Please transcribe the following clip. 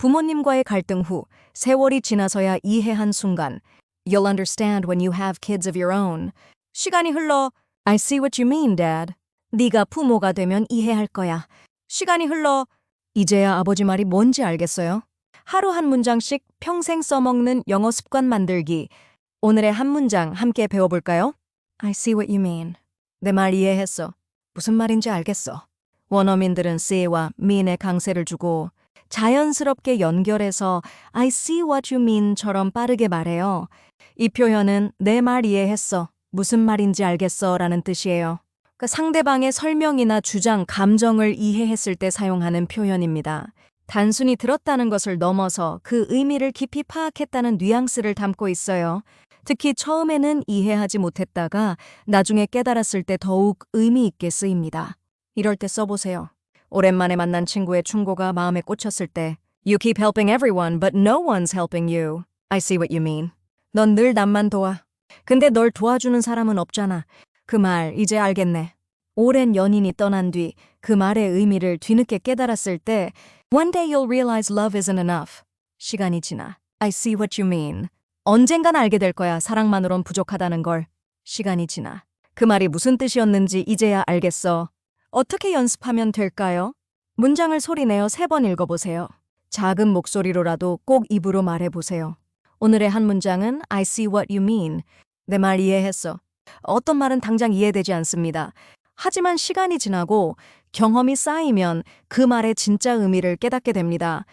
부모님과의 갈등 후 세월이 지나서야 이해한 순간 You'll understand when you have kids of your own. 시간이 흘러 I see what you mean, Dad. 네가 부모가 되면 이해할 거야. 시간이 흘러 이제야 아버지 말이 뭔지 알겠어요. 하루 한 문장씩 평생 써먹는 영어 습관 만들기. 오늘의 한 문장 함께 배워볼까요? I see what you mean. 내 말 이해했어. 무슨 말인지 알겠어. 원어민들은 see와 mean에 강세를 주고 자연스럽게 연결해서 I see what you mean처럼 빠르게 말해요. 이 표현은 내 말 이해했어. 무슨 말인지 알겠어 라는 뜻이에요. 그 상대방의 설명이나 주장, 감정을 이해했을 때 사용하는 표현입니다. 단순히 들었다는 것을 넘어서 그 의미를 깊이 파악했다는 뉘앙스를 담고 있어요. 특히 처음에는 이해하지 못했다가 나중에 깨달았을 때 더욱 의미 있게 쓰입니다. 이럴 때 써보세요. 오랜만에 만난 친구의 충고가 마음에 꽂혔을 때 You keep helping everyone, but no one's helping you. I see what you mean. 넌 늘 남만 도와. 근데 널 도와주는 사람은 없잖아. 그 말 이제 알겠네. 오랜 연인이 떠난 뒤 그 말의 의미를 뒤늦게 깨달았을 때 One day you'll realize love isn't enough. 시간이 지나 I see what you mean. 언젠간 알게 될 거야. 사랑만으론 부족하다는 걸. 시간이 지나 그 말이 무슨 뜻이었는지 이제야 알겠어. 어떻게 연습하면 될까요? 문장을 소리내어 세 번 읽어보세요. 작은 목소리로라도 꼭 입으로 말해보세요. 오늘의 한 문장은 I see what you mean. 내 말 이해했어. 어떤 말은 당장 이해되지 않습니다. 하지만 시간이 지나고 경험이 쌓이면 그 말의 진짜 의미를 깨닫게 됩니다.